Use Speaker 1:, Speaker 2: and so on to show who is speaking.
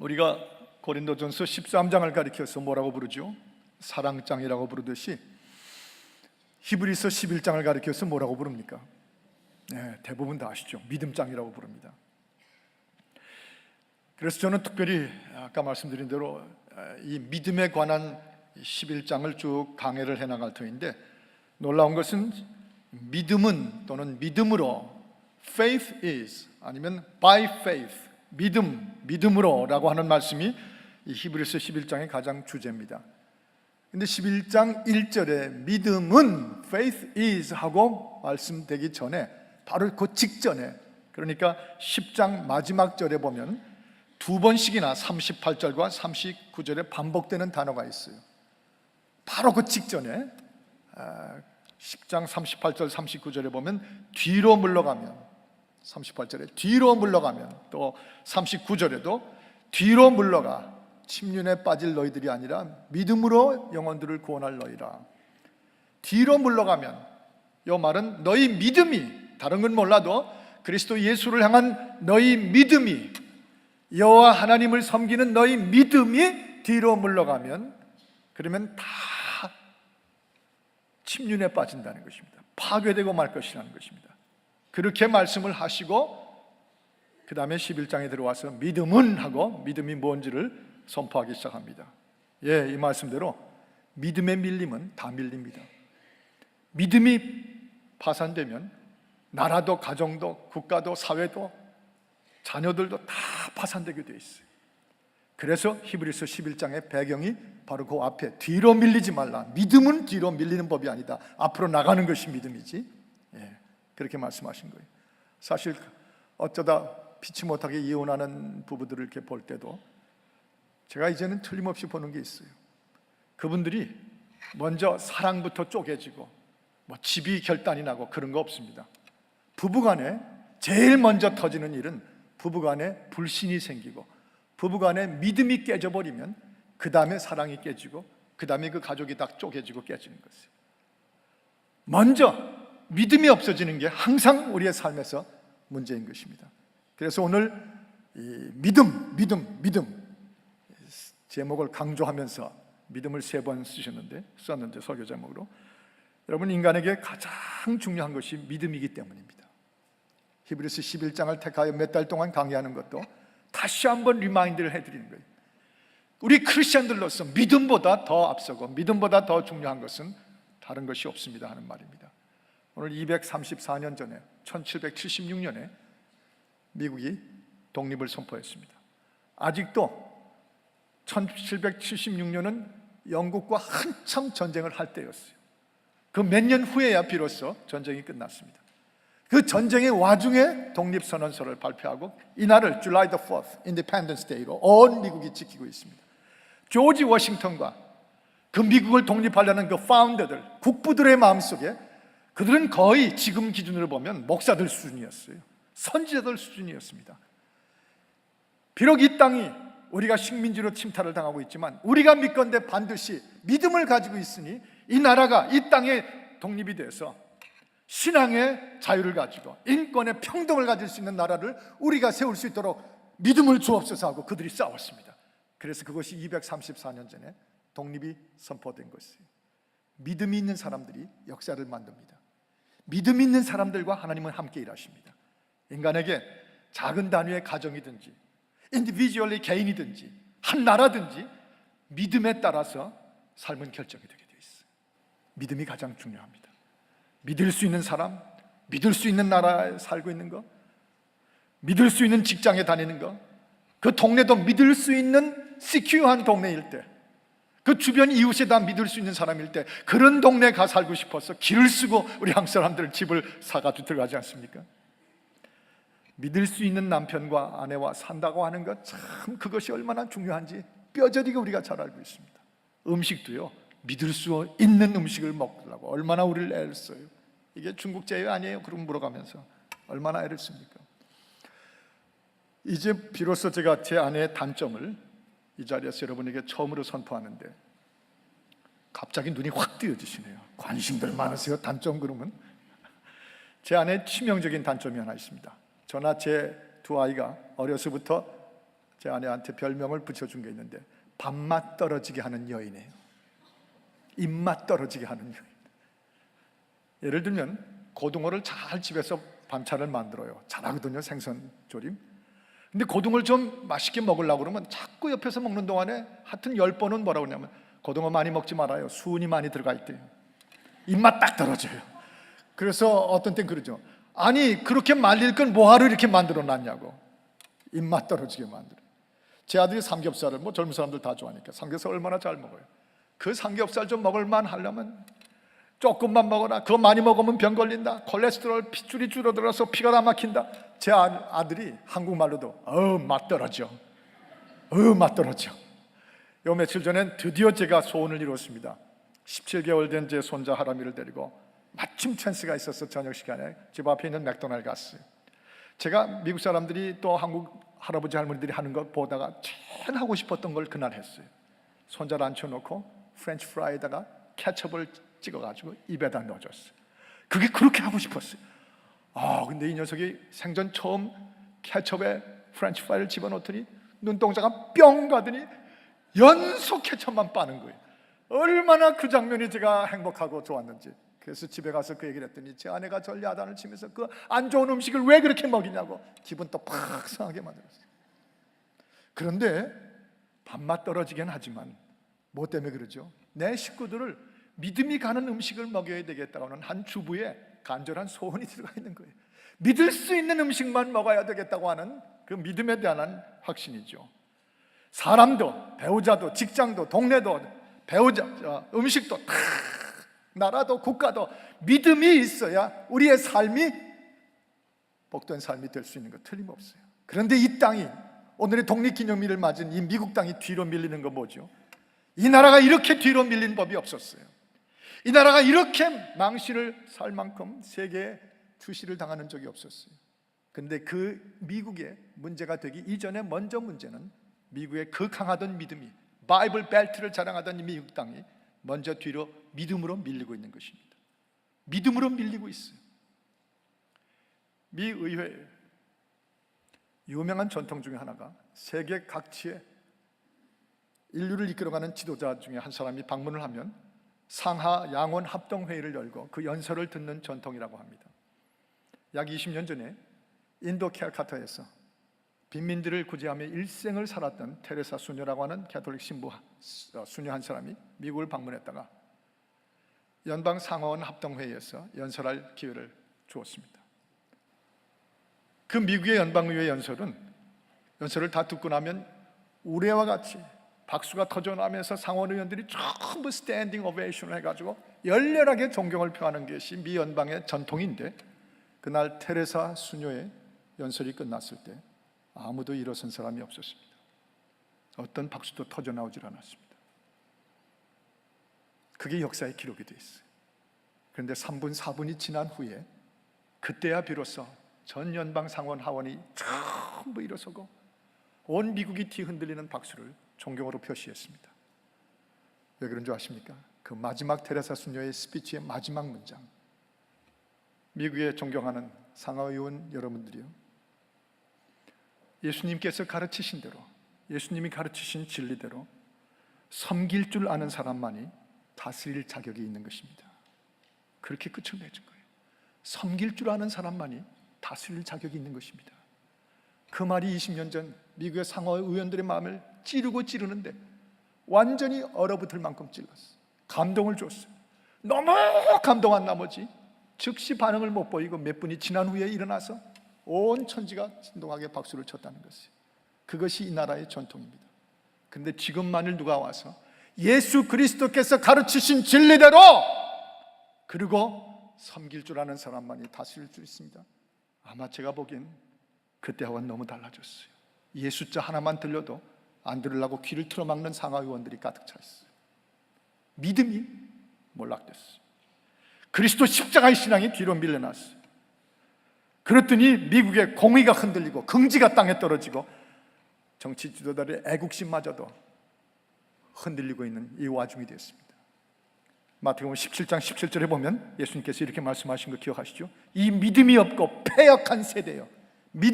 Speaker 1: 우리가 고린도전서 13장을 가리켜서 뭐라고 부르죠? 사랑장이라고 부르듯이 히브리서 11장을 가리켜서 뭐라고 부릅니까? 네, 대부분 다 아시죠? 믿음장이라고 부릅니다. 그래서 저는 특별히 아까 말씀드린 대로 이 믿음에 관한 11장을 쭉 강해를 해 나갈 터인데 놀라운 것은 믿음은 또는 믿음으로 faith is 아니면 by faith 믿음 믿음으로라고 하는 말씀이 이 히브리서 11장의 가장 주제입니다. 근데 11장 1절에 믿음은 faith is 하고 말씀되기 전에 바로 그 직전에 그러니까 10장 마지막 절에 보면 두 번씩이나 38절과 39절에 반복되는 단어가 있어요. 바로 그 직전에 아, 10장 38절 39절에 보면 뒤로 물러가면 38절에 뒤로 물러가면 또 39절에도 뒤로 물러가 침륜에 빠질 너희들이 아니라 믿음으로 영혼들을 구원할 너희라. 뒤로 물러가면 이 말은 너희 믿음이 다른 건 몰라도 그리스도 예수를 향한 너희 믿음이 여호와 하나님을 섬기는 너희 믿음이 뒤로 물러가면 그러면 다 침륜에 빠진다는 것입니다. 파괴되고 말 것이라는 것입니다. 그렇게 말씀을 하시고 그 다음에 11장에 들어와서 믿음은 하고 믿음이 뭔지를 선포하기 시작합니다. 예, 이 말씀대로 믿음의 밀림은 다 밀립니다. 믿음이 파산되면 나라도 가정도 국가도 사회도 자녀들도 다 파산되게 돼 있어요. 그래서 히브리서 11장의 배경이 바로 그 앞에 뒤로 밀리지 말라. 믿음은 뒤로 밀리는 법이 아니다. 앞으로 나가는 것이 믿음이지. 예, 그렇게 말씀하신 거예요. 사실 어쩌다 피치 못하게 이혼하는 부부들을 이렇게 볼 때도 제가 이제는 틀림없이 보는 게 있어요. 그분들이 먼저 사랑부터 쪼개지고 뭐 집이 결단이 나고 그런 거 없습니다. 부부간에 제일 먼저 터지는 일은 부부간에 불신이 생기고 부부간에 믿음이 깨져버리면 그 다음에 사랑이 깨지고 그 다음에 그 가족이 다 쪼개지고 깨지는 것이에요. 먼저 믿음이 없어지는 게 항상 우리의 삶에서 문제인 것입니다. 그래서 오늘 이 믿음, 믿음, 믿음 제목을 강조하면서 믿음을 세 번 쓰셨는데 썼는데 설교 제목으로 여러분 인간에게 가장 중요한 것이 믿음이기 때문입니다. 히브리서 11장을 택하여 몇 달 동안 강의하는 것도 다시 한번 리마인드를 해드리는 거예요. 우리 크리스천들로서 믿음보다 더 앞서고 믿음보다 더 중요한 것은 다른 것이 없습니다 하는 말입니다. 오늘 234년 전에 1776년에 미국이 독립을 선포했습니다. 아직도 1776년은 영국과 한참 전쟁을 할 때였어요. 그 몇 년 후에야 비로소 전쟁이 끝났습니다. 그 전쟁의 와중에 독립선언서를 발표하고 이날을 July the 4th, Independence Day로 온 미국이 지키고 있습니다. 조지 워싱턴과 그 미국을 독립하려는 그 파운더들, 국부들의 마음속에 그들은 거의 지금 기준으로 보면 목사들 수준이었어요. 선지자들 수준이었습니다. 비록 이 땅이 우리가 식민지로 침탈을 당하고 있지만 우리가 믿건대 반드시 믿음을 가지고 있으니 이 나라가 이 땅에 독립이 돼서 신앙의 자유를 가지고 인권의 평등을 가질 수 있는 나라를 우리가 세울 수 있도록 믿음을 주옵소서 하고 그들이 싸웠습니다. 그래서 그것이 234년 전에 독립이 선포된 것이에요. 믿음이 있는 사람들이 역사를 만듭니다. 믿음 있는 사람들과 하나님은 함께 일하십니다. 인간에게 작은 단위의 가정이든지 인디비주얼리 개인이든지 한 나라든지 믿음에 따라서 삶은 결정이 되게 되어 있어요. 믿음이 가장 중요합니다. 믿을 수 있는 사람, 믿을 수 있는 나라에 살고 있는 거, 믿을 수 있는 직장에 다니는 거, 그 동네도 믿을 수 있는 시큐한 동네일 때, 그 주변 이웃에 다 믿을 수 있는 사람일 때, 그런 동네에 가 살고 싶어서 길을 쓰고 우리 한국 사람들 집을 사가지고 들어가지 않습니까? 믿을 수 있는 남편과 아내와 산다고 하는 것 참 그것이 얼마나 중요한지 뼈저리게 우리가 잘 알고 있습니다. 음식도요. 믿을 수 있는 음식을 먹으려고 얼마나 우리를 애를 써요. 이게 중국 제휴 아니에요? 그럼 물어가면서 얼마나 애를 씁니까? 이제 비로소 제가 제 아내의 단점을 이 자리에서 여러분에게 처음으로 선포하는데 갑자기 눈이 확 뜨여지시네요. 관심들 많으세요? 단점 그러면 제 아내의 치명적인 단점이 하나 있습니다. 저나 제 두 아이가 어려서부터 제 아내한테 별명을 붙여준 게 있는데 밥맛 떨어지게 하는 여인이에요. 입맛 떨어지게 하는 여인. 예를 들면 고등어를 잘 집에서 반찬을 만들어요. 잘하거든요 생선 조림. 근데 고등어를 좀 맛있게 먹으려고 그러면 자꾸 옆에서 먹는 동안에 하여튼 열 번은 뭐라고 그러냐면 고등어 많이 먹지 말아요. 수은이 많이 들어가 있대요. 입맛 딱 떨어져요. 그래서 어떤 땐 그러죠. 아니 그렇게 말릴 건 뭐하러 이렇게 만들어 놨냐고. 입맛 떨어지게 만들어. 제 아들이 삼겹살을 뭐 젊은 사람들 다 좋아하니까 삼겹살 얼마나 잘 먹어요. 그 삼겹살 좀 먹을 만 하려면 조금만 먹어라. 그거 많이 먹으면 병 걸린다. 콜레스테롤 핏줄이 줄어들어서 피가 다 막힌다. 제 아- 아들이 한국말로도 어우 맛 떨어져. 어우 맛 떨어져. 요 며칠 전엔 드디어 제가 소원을 이뤘습니다. 17개월 된 제 손자 하람이를 데리고 마침 찬스가 있어서 저녁 시간에 집 앞에 있는 맥도날드 갔어요. 제가 미국 사람들이 또 한국 할아버지 할머니들이 하는 거 보다가 제일 하고 싶었던 걸 그날 했어요. 손자를 앉혀놓고 프렌치 프라이에다가 케첩을 찍어가지고 입에다 넣어줬어요. 그게 그렇게 하고 싶었어요. 아, 근데 이 녀석이 생전 처음 케첩에 프렌치 프라이를 집어넣더니 눈동자가 뿅 가더니 연속 케첩만 빠는 거예요. 얼마나 그 장면이 제가 행복하고 좋았는지. 그래서 집에 가서 그 얘기를 했더니 제 아내가 절 야단을 치면서 그 안 좋은 음식을 왜 그렇게 먹이냐고 기분 또팍 상하게 만들었어요. 그런데 밥맛 떨어지긴 하지만 뭐 때문에 그러죠? 내 식구들을 믿음이 가는 음식을 먹여야 되겠다고는 한 주부의 간절한 소원이 들어가 있는 거예요. 믿을 수 있는 음식만 먹어야 되겠다고 하는 그 믿음에 대한 확신이죠. 사람도 배우자도 직장도 동네도 배우자 어, 음식도 다 나라도 국가도 믿음이 있어야 우리의 삶이 복된 삶이 될 수 있는 거 틀림없어요. 그런데 이 땅이 오늘의 독립기념일을 맞은 이 미국 땅이 뒤로 밀리는 거 뭐죠? 이 나라가 이렇게 뒤로 밀린 법이 없었어요. 이 나라가 이렇게 망신을 살 만큼 세계에 투시를 당하는 적이 없었어요. 근데 그 미국의 문제가 되기 이전에 먼저 문제는 미국의 그 강하던 믿음이 바이블 벨트를 자랑하던 이 미국 땅이 먼저 뒤로 믿음으로 밀리고 있는 것입니다. 믿음으로 밀리고 있어요. 미 의회 유명한 전통 중에 하나가 세계 각지에 인류를 이끌어가는 지도자 중에 한 사람이 방문을 하면 상하 양원 합동 회의를 열고 그 연설을 듣는 전통이라고 합니다. 약 20년 전에 인도 캘카타에서 빈민들을 구제하며 일생을 살았던 테레사 수녀라고 하는 캐톨릭 신부 어, 수녀 한 사람이 미국을 방문했다가 연방 상하원 합동 회의에서 연설할 기회를 주었습니다. 그 미국의 연방의회 연설은 연설을 다 듣고 나면 우레와 같이 박수가 터져나면서 상원 의원들이 전부 스탠딩 오베이션을 해가지고 열렬하게 존경을 표하는 것이 미 연방의 전통인데 그날 테레사 수녀의 연설이 끝났을 때 아무도 일어선 사람이 없었습니다. 어떤 박수도 터져 나오질 않았습니다. 그게 역사의 기록이 돼 있어요. 그런데 3분, 4분이 지난 후에 그때야 비로소 전 연방 상원 하원이 전부 일어서고 온 미국이 뒤흔들리는 박수를 존경으로 표시했습니다. 왜 그런 줄 아십니까? 그 마지막 테레사 수녀의 스피치의 마지막 문장. 미국에 존경하는 상하의원 여러분들이요. 예수님께서 가르치신 대로 예수님이 가르치신 진리대로 섬길 줄 아는 사람만이 다스릴 자격이 있는 것입니다. 그렇게 끝을 맺은 거예요. 섬길 줄 아는 사람만이 다스릴 자격이 있는 것입니다. 그 말이 20년 전 미국의 상하 의원들의 마음을 찌르고 찌르는데 완전히 얼어붙을 만큼 찔렀어요. 감동을 줬어요. 너무 감동한 나머지 즉시 반응을 못 보이고 몇 분이 지난 후에 일어나서 온 천지가 진동하게 박수를 쳤다는 것이에요. 그것이 이 나라의 전통입니다. 근데 지금 만일 누가 와서 예수 그리스도께서 가르치신 진리대로 그리고 섬길 줄 아는 사람만이 다스릴 수 있습니다. 아마 제가 보기엔 그때와는 너무 달라졌어요. 예수자 하나만 들려도 안 들으려고 귀를 틀어막는 상하의원들이 가득 차 있어요. 믿음이 몰락됐어요. 그리스도 십자가의 신앙이 뒤로 밀려났어요. 그랬더니 미국의 공의가 흔들리고 긍지가 땅에 떨어지고 정치 지도자들의 애국심마저도 흔들리고 있는 이 와중이 됐습니다. 마태복음 17장 17절에 보면 예수님께서 이렇게 말씀하신 거 기억하시죠? 이 믿음이 없고 패역한 세대요. 믿음